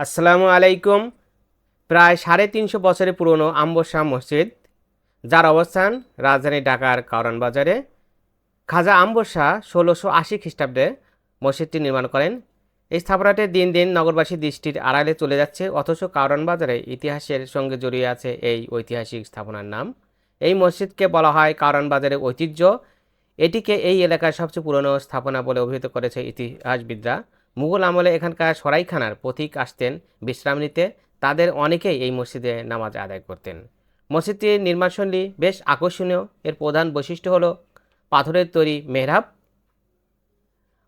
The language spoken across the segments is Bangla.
আসসালামু আলাইকুম। প্রায় সাড়ে তিনশো বছরের পুরনো আম্বসা মসজিদ, যার অবস্থান রাজধানী ঢাকার কারণ বাজারে। খাজা আম্বসা ষোলোশো আশি খ্রিস্টাব্দে মসজিদটি নির্মাণ করেন। এই স্থাপনাটি দিন দিন নগরবাসী দৃষ্টির আড়ালে চলে যাচ্ছে, অথচ কারণ বাজারে ইতিহাসের সঙ্গে জড়িয়ে আছে এই ঐতিহাসিক স্থাপনার নাম। এই মসজিদকে বলা হয় কারণ বাজারের ঐতিহ্য। এটিকে এই এলাকার সবচেয়ে পুরনো স্থাপনা বলে অভিহিত করেছে ইতিহাসবিদরা। মুঘল আমলে এখানকার সরাইখানার পথিক আসতেন বিশ্রাম নিতে তাদের অনেকেই এই মসজিদে নামাজ আদায় করতেন। মসজিদটির নির্মাণশৈলী বেশ আকর্ষণীয়। এর প্রধান বৈশিষ্ট্য হল পাথরের তৈরি মেহরাব।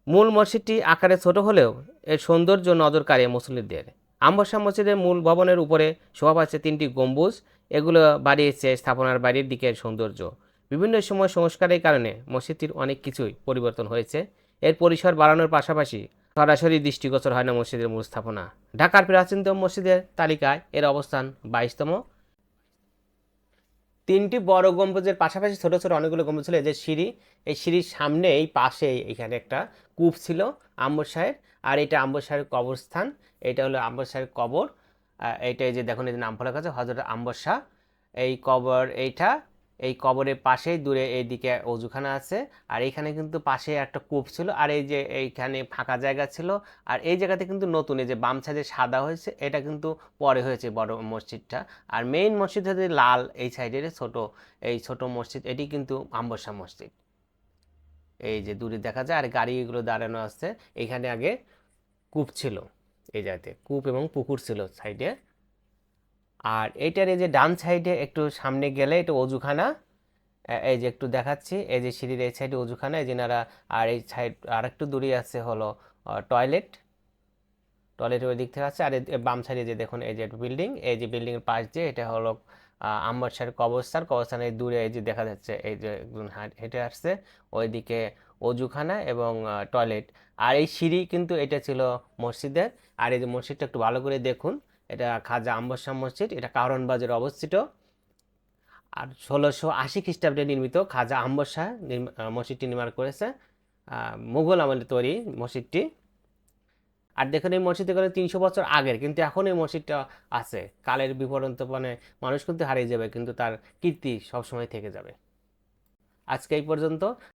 মূল মসজিদটি আকারে ছোট হলেও এর সৌন্দর্য নজর কাড়ে মুসলিমদের আম্বসা মসজিদের মূল ভবনের উপরে শোভা পাচ্ছে তিনটি গম্বুজ। এগুলো বাড়িয়েছে স্থাপনার বাইরের দিকের সৌন্দর্য। বিভিন্ন সময় সংস্কারের কারণে মসজিদটির অনেক কিছুই পরিবর্তন হয়েছে। এর পরিসর বাড়ানোর পাশাপাশি সরাসরি দৃষ্টিগোচর হয় না মসজিদের মূল স্থাপনা ঢাকার প্রাচীনতম মসজিদের তালিকায় এর অবস্থান বাইশতম। তিনটি বড় গম্বুজের পাশাপাশি ছোট ছোট অনেকগুলো গম্বুজ ছিল। যে সিঁড়ি, এই সিঁড়ির সামনে এই পাশে এখানে একটা কূপ ছিল, আম্বর সাহের আর এটা আম্বর সাহের কবরস্থান, এটা হলো আম্বর সাহের কবর। এইটা এই যে দেখুন, এই নাম ফলক আছে হজরত আম্বর শাহ। এই কবর এইটা এই কবরের পাশেই দূরে এইদিকে অজুখানা আছে। আর এইখানে কিন্তু পাশে একটা কূপ ছিল। আর এই যে এইখানে ফাঁকা জায়গা ছিল। আর এই জায়গাতে কিন্তু নতুন, এই যে বাম সাইডে সাদা হয়েছে, এটা কিন্তু পরে হয়েছে বড় মসজিদটা। আর মেইন মসজিদ হচ্ছে লাল, এই সাইডের ছোট, এই ছোট মসজিদ। এটি কিন্তু আম্বসা মসজিদ। এই যে দূরে দেখা যায়, আর গাড়িগুলো দাঁড়ানো আছে। এখানে আগে কূপ ছিল, এই জায়গাতে। কূপ এবং পুকুর ছিল সাইডে। আর এইটার এই যে ডান সাইডে একটু সামনে গেলে এটা অজুখানা এই যে একটু দেখাচ্ছি, এই যে সিঁড়ির এই সাইডে অজুখানা, এই যেনারা আর এই সাইড আর একটু দূরে আছে হলো টয়লেট। টয়লেটের ওই দিক থেকে আছে, আর বাম সাইডে যে দেখুন, এই যে বিল্ডিং, এই যে বিল্ডিং এর পাশ দিয়ে এটা হলো আম্বরসার কবরস্থান, কবরস্থানের দূরে এই যে দেখা যাচ্ছে, এই যে একজন হেঁটে আসছে, ওইদিকে অজুখানা এবং টয়লেট। আর এই সিঁড়ি কিন্তু এটা ছিল মসজিদের, আর এই যে মসজিদটা একটু ভালো করে দেখুন এটা খাজা আম্বরশাহ মসজিদ, এটা কারণ বাজারে অবস্থিত। আর ষোলোশো আশি খ্রিস্টাব্দে নির্মিত খাজা আম্বর শাহ মসজিদটি নির্মাণ করেছে মুঘল আমলে তৈরি মসজিদটি। আর দেখুন, এই মসজিদে করে তিনশো বছর আগের, কিন্তু এখন এই মসজিদটা আছে। কালের বিবর্তনে মানুষ কিন্তু হারিয়ে যাবে, কিন্তু তার কীর্তি সবসময় থেকে যাবে। আজকে এই পর্যন্ত।